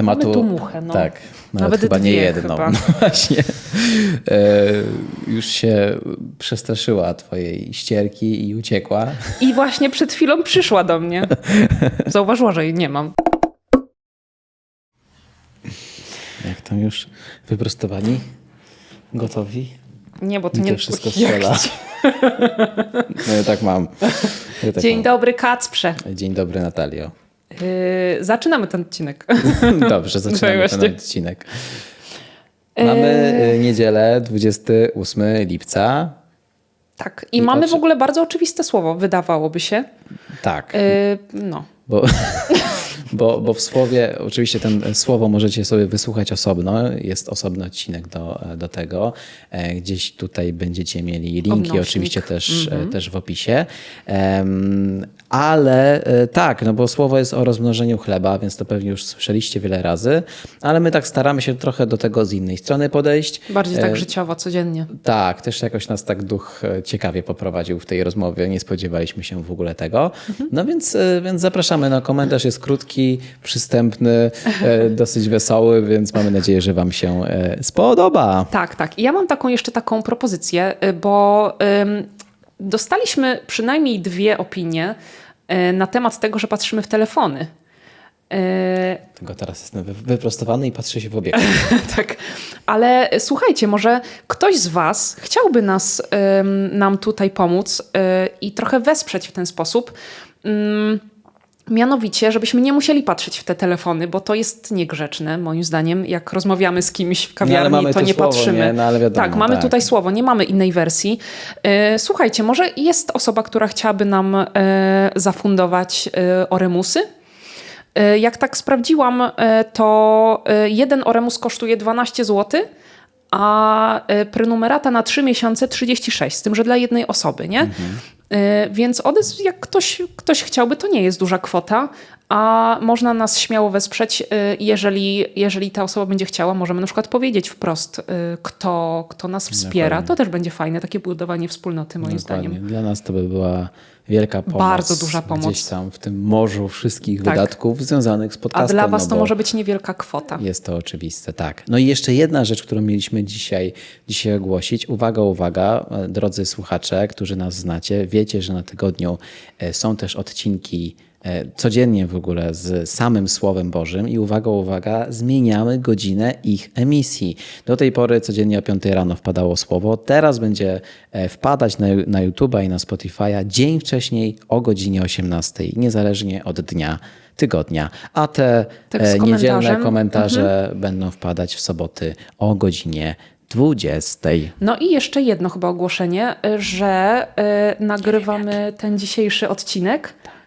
tematu. Mamy tu muchę, no. Tak, nawet, Nawet chyba nie jedną. chyba. No właśnie. E, już się przestraszyła twojej ścierki i uciekła. I właśnie przed chwilą przyszła do mnie. Zauważyła, że jej nie mam. Jak tam już wyprostowani? Gotowi? Nie, bo to nie to wszystko strzela. No ja tak mam. Ja tak Dzień mam. dobry, Kacprze. Dzień dobry, Natalio. Yy, zaczynamy ten odcinek. Dobrze, zaczynamy Właśnie. ten odcinek. Mamy y, niedzielę, 28 lipca. Tak. I, I mamy oczy- w ogóle bardzo oczywiste słowo, wydawałoby się. Tak. Yy, no. Bo, bo, bo w słowie, oczywiście ten słowo możecie sobie wysłuchać osobno, jest osobny odcinek do, do tego. E, Gdzieś tutaj będziecie mieli linki, Odnośnik. oczywiście też, e, też w opisie. Ale e, tak, no bo słowo jest o rozmnożeniu chleba, więc to pewnie już słyszeliście wiele razy, ale my tak staramy się trochę do tego z innej strony podejść. Bardziej E, tak życiowo, codziennie. tak, też jakoś nas tak duch e, ciekawie poprowadził w tej rozmowie. Nie spodziewaliśmy się w ogóle tego. No więc, e, więc zapraszamy. No, komentarz jest krótki, przystępny, e, dosyć wesoły, więc mamy nadzieję, że Wam się e, spodoba. Tak, tak. I ja mam taką jeszcze taką propozycję, y, bo dostaliśmy przynajmniej dwie opinie na temat tego, że patrzymy w telefony. Tylko teraz jestem wy- wyprostowany i patrzę się w obiektyw. tak, ale słuchajcie, może ktoś z Was chciałby nas, nam tutaj pomóc i trochę wesprzeć w ten sposób. Mianowicie, żebyśmy nie musieli patrzeć w te telefony, bo to jest niegrzeczne, moim zdaniem. Jak rozmawiamy z kimś w kawiarni, mamy to nie słowo, patrzymy. nie? No, wiadomo, tak, mamy tak. tutaj słowo, nie mamy innej wersji. E, Słuchajcie, może jest osoba, która chciałaby nam e, zafundować e, oremusy? Jak tak sprawdziłam, to jeden oremus kosztuje 12 zł, a prenumerata na 3 miesiące 36, z tym, że dla jednej osoby, nie? E, Więc odezw, jak ktoś, ktoś chciałby, to nie jest duża kwota, a można nas śmiało wesprzeć, e, jeżeli, jeżeli ta osoba będzie chciała. Możemy na przykład powiedzieć wprost, e, kto, kto nas wspiera. Dokładnie. To też będzie fajne, takie budowanie wspólnoty, moim Dokładnie. zdaniem. Dla nas to by była wielka pomoc. Bardzo duża pomoc. Gdzieś tam w tym morzu wszystkich Tak. wydatków związanych z A podcastem. dla Was no to może być niewielka kwota. Jest to oczywiste, tak. No i jeszcze jedna rzecz, którą mieliśmy dzisiaj, dzisiaj ogłosić. Uwaga, uwaga, drodzy słuchacze, którzy nas znacie, wiecie, że na tygodniu e, są też odcinki codziennie w ogóle z samym Słowem Bożym i uwaga, uwaga, zmieniamy godzinę ich emisji. Do tej pory codziennie o 5 rano wpadało słowo, teraz będzie e, wpadać na, na YouTube'a i na Spotify'a dzień wcześniej o godzinie 18, niezależnie od dnia tygodnia. A te Tak, e, niedzielne komentarze będą wpadać w soboty o godzinie 20. No i jeszcze jedno chyba ogłoszenie, że nagrywamy ten dzisiejszy odcinek, y,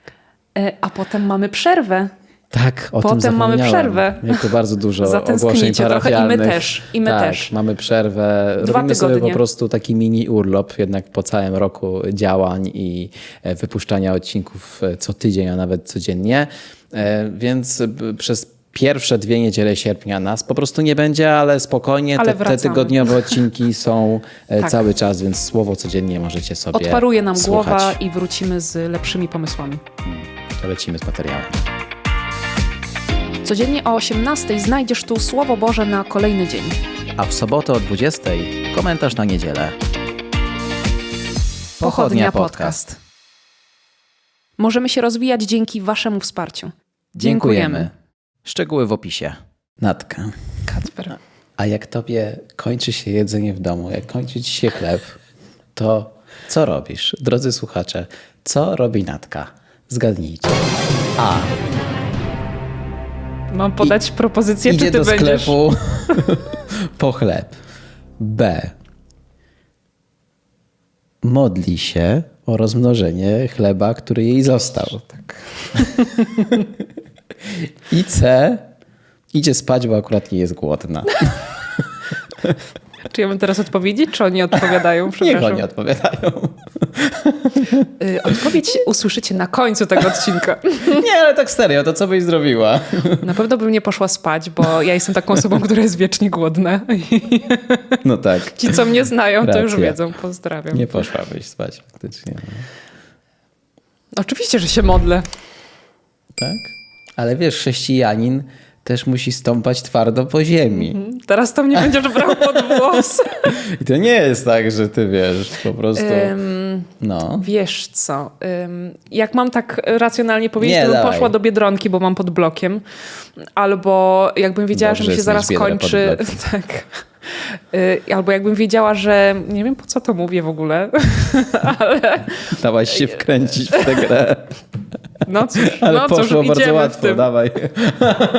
a potem mamy przerwę. Tak, o Potem tym mamy przerwę. Jak to bardzo dużo ogłoszeń trochę i my parafialnych. też, i my tak, też. mamy przerwę. Dwa Robimy sobie po tygodnie. prostu taki mini urlop jednak po całym roku działań i e, wypuszczania odcinków e, co tydzień, a nawet codziennie. E, Więc przez pierwsze dwie niedziele sierpnia nas po prostu nie będzie, ale spokojnie. Ale te, te tygodniowe odcinki są e, Tak. cały czas, więc słowo codziennie możecie sobie Odparuje nam słuchać. głowa i wrócimy z lepszymi pomysłami. To lecimy z materiałem. Codziennie o 18 znajdziesz tu Słowo Boże na kolejny dzień. A w sobotę o 20 komentarz na niedzielę. Pochodnia Podcast. Możemy się rozwijać dzięki Waszemu wsparciu. Dziękujemy. Szczegóły w opisie. Natka. Kacper. A jak tobie kończy się jedzenie w domu, jak kończy ci się chleb, to co robisz? Drodzy słuchacze, co robi Natka? Zgadnijcie. A. Mam podać propozycję, Idzie czy ty do będziesz? sklepu po chleb. B. Modli się o rozmnożenie chleba, który jej został. Tak. I C. Idzie spać, bo akurat nie jest głodna. Czy ja mam teraz odpowiedzieć, czy oni odpowiadają? Niech oni odpowiadają. Y, Odpowiedź usłyszycie na końcu tego odcinka. Nie, ale tak serio, to co byś zrobiła? Na pewno bym nie poszła spać, bo ja jestem taką osobą, która jest wiecznie głodna. No tak. ci, co mnie znają, to już Racja. wiedzą. Pozdrawiam. Nie poszłabyś spać faktycznie. Oczywiście, że się modlę. Tak? Ale wiesz, chrześcijanin też musi stąpać twardo po ziemi. Teraz to mnie będziesz brał pod włos. I to nie jest tak, że ty wiesz, po prostu. no. Wiesz co, ym, jak mam tak racjonalnie powiedzieć, Nie, to bym dawaj. poszła do Biedronki, bo mam pod blokiem. Albo jakbym wiedziała, Dobrze, że mi się zaraz kończy... Tak. Y, Albo jakbym wiedziała, że... Nie wiem, po co to mówię w ogóle. Dałaś się wkręcić w tę grę. No cóż, Ale no cóż, poszło bardzo idziemy w łatwo, dawaj.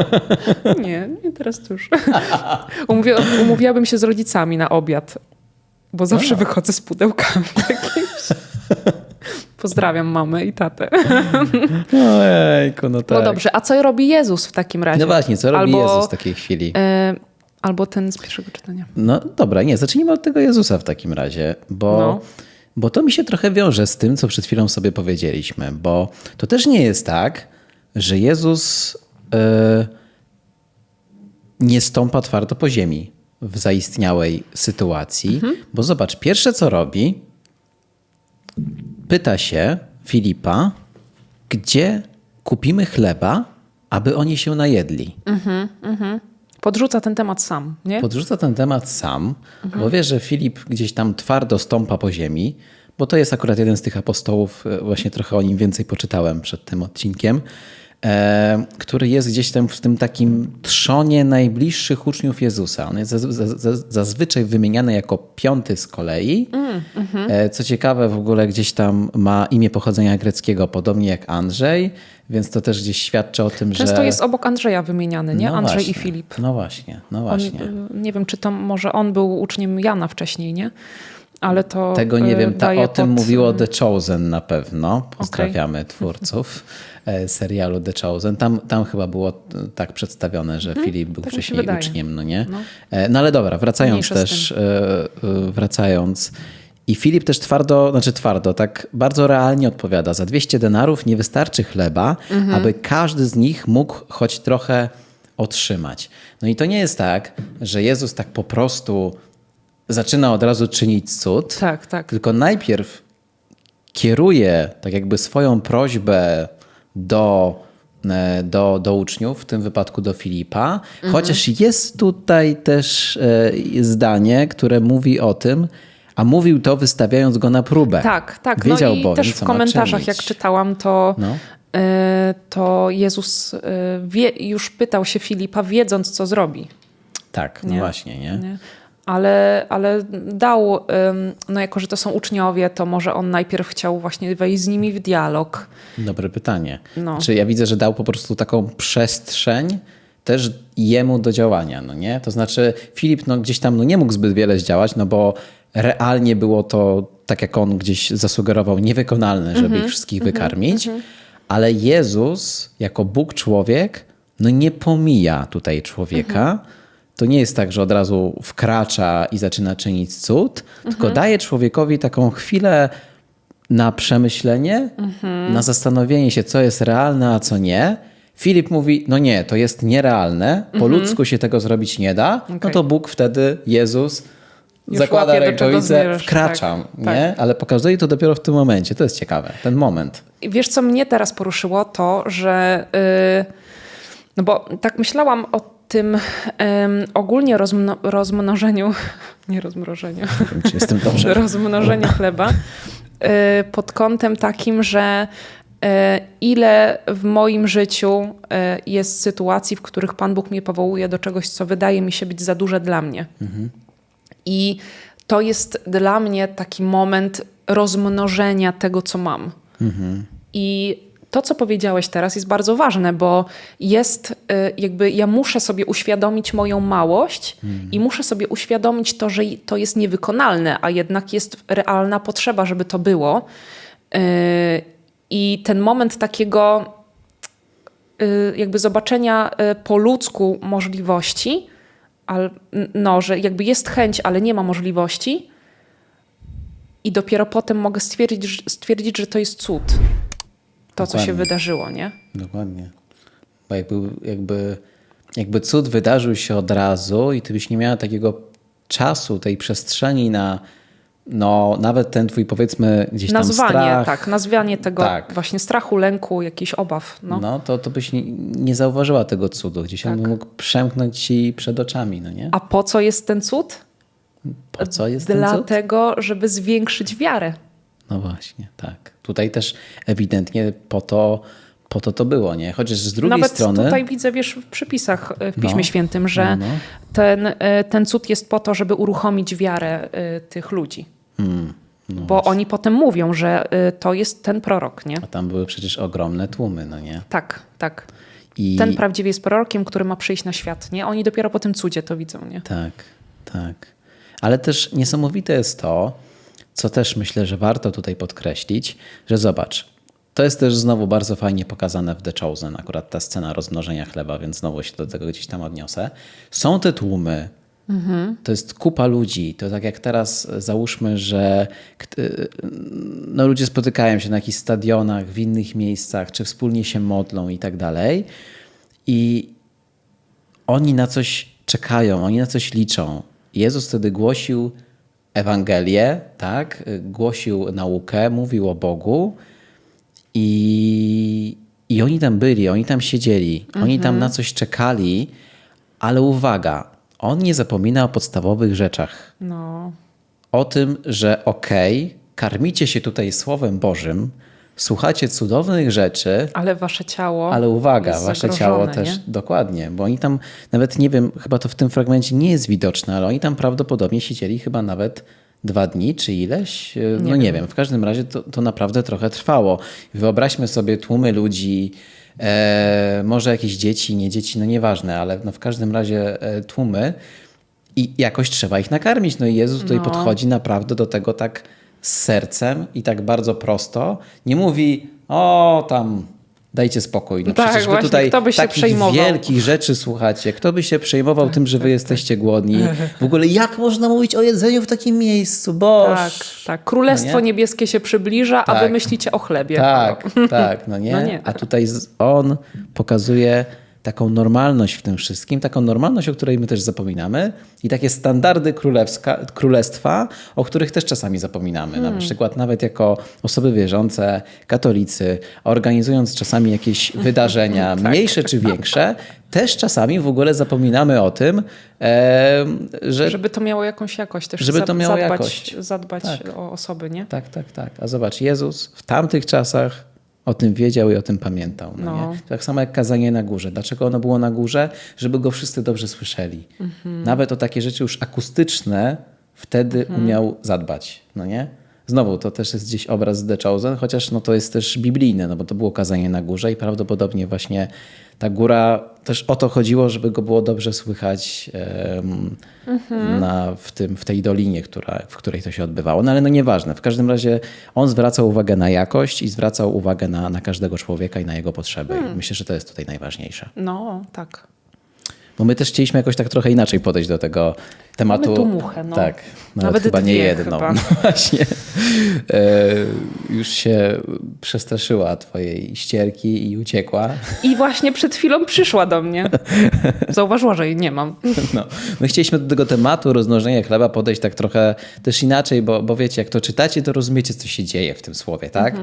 Nie, nie teraz już. Umówi, umówiłabym się z rodzicami na obiad, bo zawsze wychodzę z pudełkami jakimiś. Pozdrawiam mamę i tatę. Ojejku, no tak. No dobrze, a co robi Jezus w takim razie? No właśnie, co robi Albo, Jezus w takiej chwili? e, albo ten z pierwszego czytania. No dobra, nie, zacznijmy od tego Jezusa w takim razie, bo, No. Bo to mi się trochę wiąże z tym, co przed chwilą sobie powiedzieliśmy, bo to też nie jest tak, że Jezus e, nie stąpa twardo po ziemi w zaistniałej sytuacji, bo zobacz, pierwsze co robi, pyta się Filipa, gdzie kupimy chleba, aby oni się najedli. Podrzuca ten temat sam, nie? Podrzuca ten temat sam, bo wie, że Filip gdzieś tam twardo stąpa po ziemi, bo to jest akurat jeden z tych apostołów, e, właśnie trochę o nim więcej poczytałem przed tym odcinkiem, e, który jest gdzieś tam w tym takim trzonie najbliższych uczniów Jezusa. On jest zaz- zaz- zaz- zazwyczaj wymieniany jako piąty z kolei. E, Co ciekawe, w ogóle gdzieś tam ma imię pochodzenia greckiego, podobnie jak Andrzej, więc to też gdzieś świadczy o tym, Często że... jest obok Andrzeja wymieniany, nie? No Andrzej właśnie, i Filip. No właśnie, no On, właśnie. y, nie wiem, czy to może on był uczniem Jana wcześniej, nie? Ale to Tego nie y, wiem, ta, o tym pod- mówiło The Chosen na pewno. Pozdrawiamy twórców e, serialu The Chosen. Tam, tam chyba było e, tak przedstawione, że Filip był tak wcześniej uczniem, no nie? No. no ale dobra, wracając Mniejsza też, e, e, wracając. I Filip też twardo, znaczy twardo, tak bardzo realnie odpowiada. Za 200 denarów nie wystarczy chleba, Mhm. aby każdy z nich mógł choć trochę otrzymać. No i to nie jest tak, że Jezus tak po prostu zaczyna od razu czynić cud, Tak, tak. tylko najpierw kieruje tak jakby swoją prośbę do, e, do, do uczniów, w tym wypadku do Filipa, Mhm. chociaż jest tutaj też e, zdanie, które mówi o tym, a mówił to wystawiając go na próbę. Tak, tak. Wiedział no i bowiem, też w komentarzach, jak czytałam, to, No. y, to Jezus y, wie, już pytał się Filipa, wiedząc, co zrobi. Tak, no Nie. właśnie, nie? Nie? Ale, ale dał, no jako że to są uczniowie, to może on najpierw chciał właśnie wejść z nimi w dialog. Dobre pytanie. No. Czy ja widzę, że dał po prostu taką przestrzeń też jemu do działania, no nie? To znaczy Filip no, gdzieś tam no, nie mógł zbyt wiele zdziałać, no bo realnie było to, tak jak on gdzieś zasugerował, niewykonalne, żeby ich wszystkich wykarmić, ale Jezus jako Bóg człowiek no nie pomija tutaj człowieka. To nie jest tak, że od razu wkracza i zaczyna czynić cud, tylko daje człowiekowi taką chwilę na przemyślenie, na zastanowienie się, co jest realne, a co nie. Filip mówi, no nie, to jest nierealne, po ludzku się tego zrobić nie da, no Okej. to Bóg wtedy, Jezus Już zakłada zmierzasz, wkraczam, tak, nie? Ale pokazuje to dopiero w tym momencie, to jest ciekawe, ten moment. I wiesz, co mnie teraz poruszyło, to, że y, no bo tak myślałam o tym ym, ogólnie rozmno, rozmnożeniu, nie rozmrożeniu, jestem dobrze. rozmnożeniu chleba y, pod kątem takim, że y, ile w moim życiu y, jest sytuacji, w których Pan Bóg mnie powołuje do czegoś, co wydaje mi się być za duże dla mnie. I to jest dla mnie taki moment rozmnożenia tego, co mam. I to, co powiedziałeś teraz, jest bardzo ważne, bo jest y, jakby ja muszę sobie uświadomić moją małość i muszę sobie uświadomić to, że to jest niewykonalne, a jednak jest realna potrzeba, żeby to było. Y, I ten moment takiego y, jakby zobaczenia po ludzku możliwości, ale, no, że jakby jest chęć, ale nie ma możliwości. I dopiero potem mogę stwierdzić, że- stwierdzić że to jest cud. To, co się Dokładnie. wydarzyło, nie? Dokładnie. Bo jakby, jakby, jakby cud wydarzył się od razu i ty byś nie miała takiego czasu, tej przestrzeni na no nawet ten twój powiedzmy gdzieś tam Nazwanie, strach, tak, nazwanie tego Tak. właśnie strachu, lęku, jakichś obaw. No. no, to, to byś nie, nie zauważyła tego cudu. Gdzieś on by mógł przemknąć ci przed oczami, no nie? Tak. A po co jest ten cud? Po co jest ten cud? Dlatego, żeby zwiększyć wiarę. No właśnie, tak. Tutaj też ewidentnie po to po to, to było, nie? Chociaż z drugiej Nawet strony... tutaj widzę, wiesz, w przypisach y, w Piśmie No. Świętym, że No, no. Ten, y, ten cud jest po to, żeby uruchomić wiarę y, tych ludzi. Hmm, Bo oni potem mówią, że y, to jest ten prorok, nie? A tam były przecież ogromne tłumy, no nie? Tak, tak. I... Ten prawdziwie jest prorokiem, który ma przyjść na świat, nie? Oni dopiero po tym cudzie to widzą, nie? Tak, tak. Ale też niesamowite jest to, co też myślę, że warto tutaj podkreślić, że zobacz, to jest też znowu bardzo fajnie pokazane w The Chosen, akurat ta scena rozmnożenia chleba, więc znowu się do tego gdzieś tam odniosę. Są te tłumy, to jest kupa ludzi. To tak jak teraz e, załóżmy, że e, no, ludzie spotykają się na jakichś stadionach, w innych miejscach, czy wspólnie się modlą i tak dalej. I oni na coś czekają, oni na coś liczą. Jezus wtedy głosił Ewangelię, tak? Głosił naukę, mówił o Bogu i, i oni tam byli, oni tam siedzieli, oni tam na coś czekali, ale uwaga, on nie zapomina o podstawowych rzeczach. No, O tym, że okej, karmicie się tutaj Słowem Bożym, słuchacie cudownych rzeczy, ale wasze ciało. ale uwaga, wasze ciało nie? też, dokładnie, bo oni tam, nawet nie wiem, chyba to w tym fragmencie nie jest widoczne, ale oni tam prawdopodobnie siedzieli chyba nawet dwa dni, czy ileś, E, no nie wiem, w każdym razie to, to naprawdę trochę trwało. Wyobraźmy sobie tłumy ludzi, e, może jakieś dzieci, nie dzieci, no nieważne, ale no w każdym razie e, tłumy i jakoś trzeba ich nakarmić. No i Jezus tutaj No. podchodzi naprawdę do tego tak z sercem i tak bardzo prosto. Nie mówi, o tam, dajcie spokój. No Tak, przecież właśnie, tutaj kto by się takich przejmował? wielkich rzeczy słuchacie. Kto by się przejmował tym, że wy jesteście głodni? W ogóle jak można mówić o jedzeniu w takim miejscu? Boż. Tak, tak. Królestwo No nie? niebieskie się przybliża, a wy Tak. myślicie o chlebie. Tak, tak, no nie? No nie. A tutaj on pokazuje taką normalność w tym wszystkim, taką normalność, o której my też zapominamy i takie standardy królewska, królestwa, o których też czasami zapominamy. Hmm. Na przykład nawet jako osoby wierzące, katolicy, organizując czasami jakieś wydarzenia, Tak. mniejsze czy większe, też czasami w ogóle zapominamy o tym, em, że Żeby to miało jakąś jakość też. Żeby to miało zadbać, jakość. Zadbać Tak. o osoby, nie? Tak, tak, tak. A zobacz, Jezus w tamtych czasach o tym wiedział i o tym pamiętał. No No. Tak samo jak kazanie na górze. Dlaczego ono było na górze? Żeby go wszyscy dobrze słyszeli. Nawet o takie rzeczy już akustyczne wtedy umiał zadbać. No nie? Znowu, to też jest gdzieś obraz z The Chosen, chociaż no, to jest też biblijne, no bo to było kazanie na górze i prawdopodobnie właśnie ta góra, też o to chodziło, żeby go było dobrze słychać em, na, w, tym, w tej dolinie, która, w której to się odbywało. No ale no nieważne. W każdym razie on zwracał uwagę na jakość i zwracał uwagę na, na każdego człowieka i na jego potrzeby. I Myślę, że to jest tutaj najważniejsze. No, tak. Bo my też chcieliśmy jakoś tak trochę inaczej podejść do tego tematu. Mamy tu muchę, no. Tak, nawet, Nawet chyba nie jedną. chyba. No właśnie. E, już się przestraszyła twojej ścierki i uciekła. I właśnie przed chwilą przyszła do mnie. Zauważyła, że jej nie mam. No. My chcieliśmy do tego tematu rozmnożenia chleba podejść tak trochę też inaczej, bo, bo wiecie, jak to czytacie, to rozumiecie, co się dzieje w tym słowie, tak?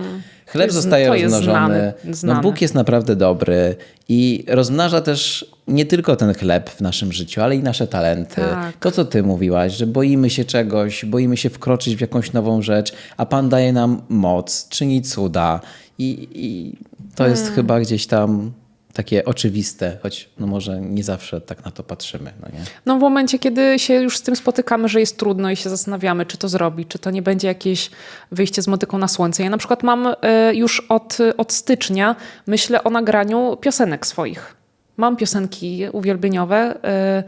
Chleb jest- zostaje rozmnożony. znane, No. Bóg jest naprawdę dobry i rozmnaża też nie tylko ten chleb w naszym życiu, ale i nasze talenty. Tak. To, co ty mówiłaś, że boimy się czegoś, boimy się wkroczyć w jakąś nową rzecz, a Pan daje nam moc, czyni cuda i, i to jest Hmm. chyba gdzieś tam takie oczywiste, choć no może nie zawsze tak na to patrzymy. No nie? No w momencie, kiedy się już z tym spotykamy, że jest trudno i się zastanawiamy, czy to zrobić, czy to nie będzie jakieś wyjście z motyką na słońce. Ja na przykład mam e, już od, od stycznia, myślę o nagraniu piosenek swoich. Mam piosenki uwielbieniowe, e,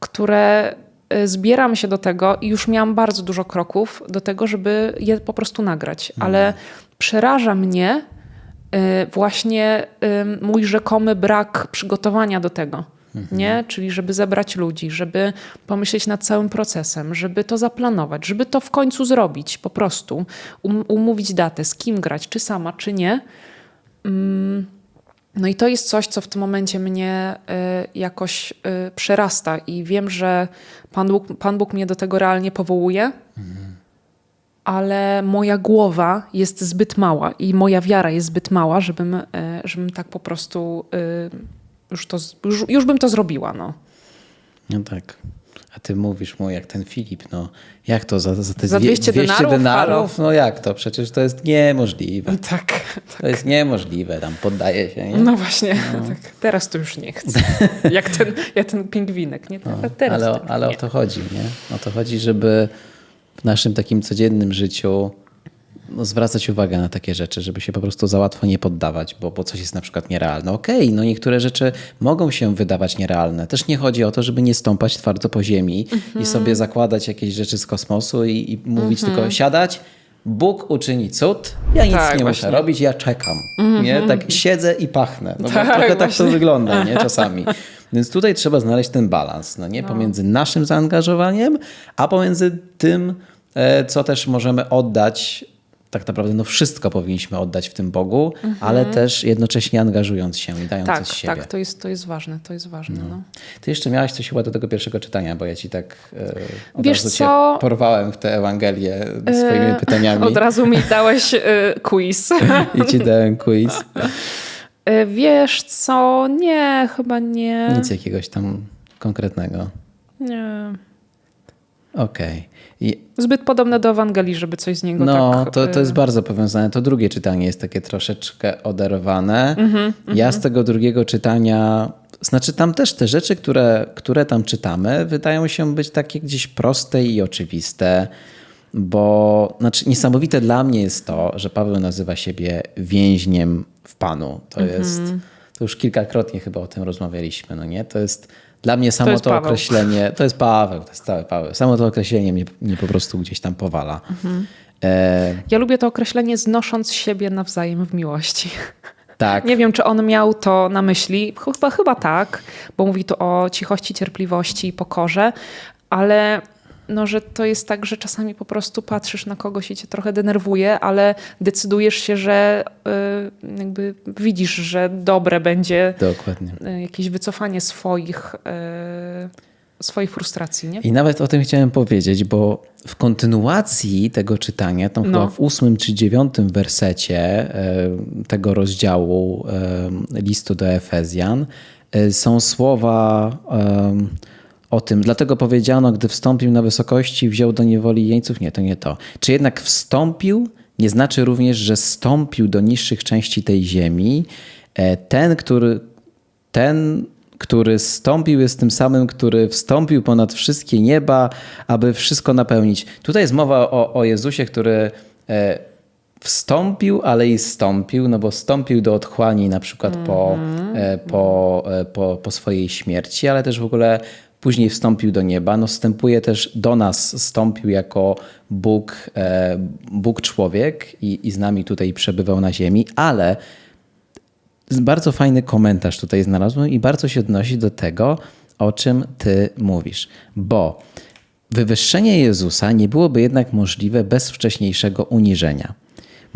które e, zbieram się do tego i już miałam bardzo dużo kroków do tego, żeby je po prostu nagrać. Ale przeraża mnie właśnie e, mój rzekomy brak przygotowania do tego. Nie? Czyli żeby zebrać ludzi, żeby pomyśleć nad całym procesem, żeby to zaplanować, żeby to w końcu zrobić po prostu, um, umówić datę, z kim grać, czy sama, czy nie. Mm, No i to jest coś, co w tym momencie mnie y, jakoś y, przerasta i wiem, że Pan Bóg, Pan Bóg mnie do tego realnie powołuje. Ale moja głowa jest zbyt mała i moja wiara jest zbyt mała, żebym, e, żebym tak po prostu e, już, to, już, już bym to zrobiła. No. No tak. A ty mówisz mu jak ten Filip, no jak to za, za te Za dwie- 200 denarów? denarów? No jak to? Przecież to jest niemożliwe. Tak. To jest niemożliwe, tam poddaje się, nie? No właśnie, tak. teraz to już nie chcę. Jak ten, jak ten pingwinek, nie? Teraz, teraz ale, tak o- ale nie. o to chodzi, nie? O to chodzi, żeby w naszym takim codziennym życiu no, zwracać uwagę na takie rzeczy, żeby się po prostu za łatwo nie poddawać, bo, bo coś jest na przykład nierealne. Okej, no niektóre rzeczy mogą się wydawać nierealne. Też nie chodzi o to, żeby nie stąpać twardo po ziemi Mhm. i sobie zakładać jakieś rzeczy z kosmosu i, i mówić tylko siadać, Bóg uczyni cud, ja nic Tak, nie właśnie. muszę robić, ja czekam. Nie? Tak siedzę i pachnę. No Tak, trochę tak to wygląda nie? czasami. Więc tutaj trzeba znaleźć ten balans, no nie? Pomiędzy naszym zaangażowaniem, a pomiędzy tym, e, co też możemy oddać. Tak naprawdę no wszystko powinniśmy oddać w tym Bogu, ale też jednocześnie angażując się i dając Mhm. Tak, z siebie. tak, to jest, to jest ważne, to jest ważne. No. Ty jeszcze miałaś coś chyba do tego pierwszego czytania, bo ja ci tak e, Wiesz co? porwałem w tę Ewangelię swoimi E, pytaniami Od razu mi dałeś e, quiz. i ci dałem quiz. E, Wiesz co? Nie, chyba nie. Nic jakiegoś tam konkretnego. nie. Okej. I Zbyt podobne do Ewangelii, żeby coś z niego No, tak... to, to e, jest bardzo powiązane. To drugie czytanie jest takie troszeczkę oderwane. Mhm, ja z tego drugiego czytania, znaczy tam też te rzeczy, które, które tam czytamy, wydają się być takie gdzieś proste i oczywiste, bo znaczy niesamowite dla mnie jest to, że Paweł nazywa siebie więźniem Panu. To Mhm. jest, to już kilkakrotnie chyba o tym rozmawialiśmy, no nie? To jest dla mnie samo to, Paweł. określenie, to jest Paweł, to jest cały Paweł. Samo to określenie mnie, mnie po prostu gdzieś tam powala. Mhm. E, Ja lubię to określenie znosząc siebie nawzajem w miłości. tak. Nie wiem, czy on miał to na myśli. Chyba, chyba tak, bo mówi tu o cichości, cierpliwości i pokorze, ale no, że to jest tak, że czasami po prostu patrzysz na kogoś i cię trochę denerwuje, ale decydujesz się, że y, jakby widzisz, że dobre będzie Dokładnie. y, jakieś wycofanie swoich, y, swoich frustracji, nie? I nawet o tym chciałem powiedzieć, bo w kontynuacji tego czytania, tam No. chyba w ósmym czy dziewiątym wersecie e, tego rozdziału e, listu do Efezjan e, są słowa o tym. Dlatego powiedziano, gdy wstąpił na wysokości, wziął do niewoli jeńców. Nie, to nie to. Czy jednak wstąpił, nie znaczy również, że stąpił do niższych części tej ziemi. E, Ten, który ten, który stąpił, jest tym samym, który wstąpił ponad wszystkie nieba, aby wszystko napełnić. Tutaj jest mowa o, o Jezusie, który e, wstąpił, ale i stąpił, no bo stąpił do otchłani na przykład po, e, po, e, po, po swojej śmierci, ale też w ogóle później wstąpił do nieba. No wstępuje też do nas, stąpił jako Bóg, e, Bóg człowiek i, i z nami tutaj przebywał na ziemi, ale bardzo fajny komentarz tutaj znalazłem i bardzo się odnosi do tego, o czym ty mówisz. Bo wywyższenie Jezusa nie byłoby jednak możliwe bez wcześniejszego uniżenia.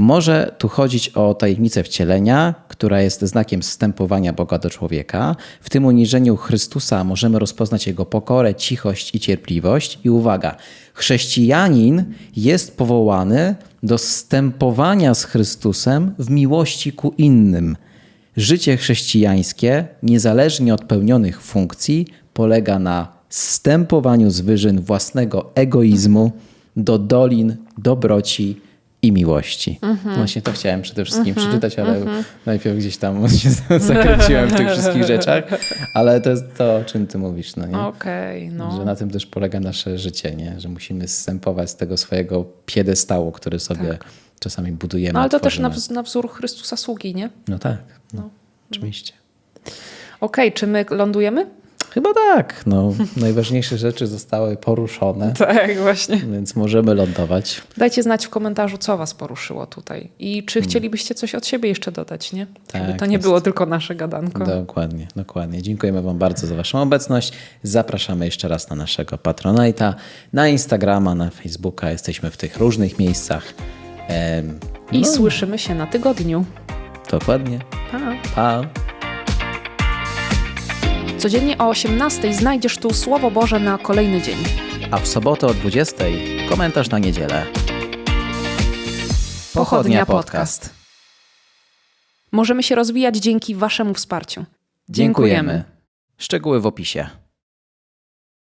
Może tu chodzić o tajemnicę wcielenia, która jest znakiem zstępowania Boga do człowieka. W tym uniżeniu Chrystusa możemy rozpoznać Jego pokorę, cichość i cierpliwość. I uwaga, chrześcijanin jest powołany do zstępowania z Chrystusem w miłości ku innym. Życie chrześcijańskie, niezależnie od pełnionych funkcji, polega na zstępowaniu z wyżyn własnego egoizmu do dolin dobroci i miłości. Właśnie to chciałem przede wszystkim przeczytać, ale najpierw gdzieś tam się zakręciłem w tych wszystkich rzeczach, ale to jest to, o czym ty mówisz, no? Okej, no. Że na tym też polega nasze życie, nie? Że musimy zstępować z tego swojego piedestału, który sobie czasami budujemy. No ale to też tworzymy. na, wz- na wzór Chrystusa sługi, nie? No tak, no, oczywiście. Okej, czy my lądujemy? Chyba tak. No, najważniejsze rzeczy zostały poruszone, Tak, właśnie. więc możemy lądować. Dajcie znać w komentarzu, co was poruszyło tutaj. I czy chcielibyście coś od siebie jeszcze dodać, nie? Żeby Tak to nie jest. było tylko nasze gadanko. Dokładnie, dokładnie. Dziękujemy Wam bardzo za Waszą obecność. Zapraszamy jeszcze raz na naszego Patronite'a, na Instagrama, na Facebooka. Jesteśmy w tych różnych miejscach. Em, I no, słyszymy się na tygodniu. Dokładnie. Pa. Pa. Codziennie o 18 znajdziesz tu Słowo Boże na kolejny dzień. A w sobotę o 20 komentarz na niedzielę. Pochodnia Podcast. Możemy się rozwijać dzięki Waszemu wsparciu. Dziękujemy. Szczegóły w opisie.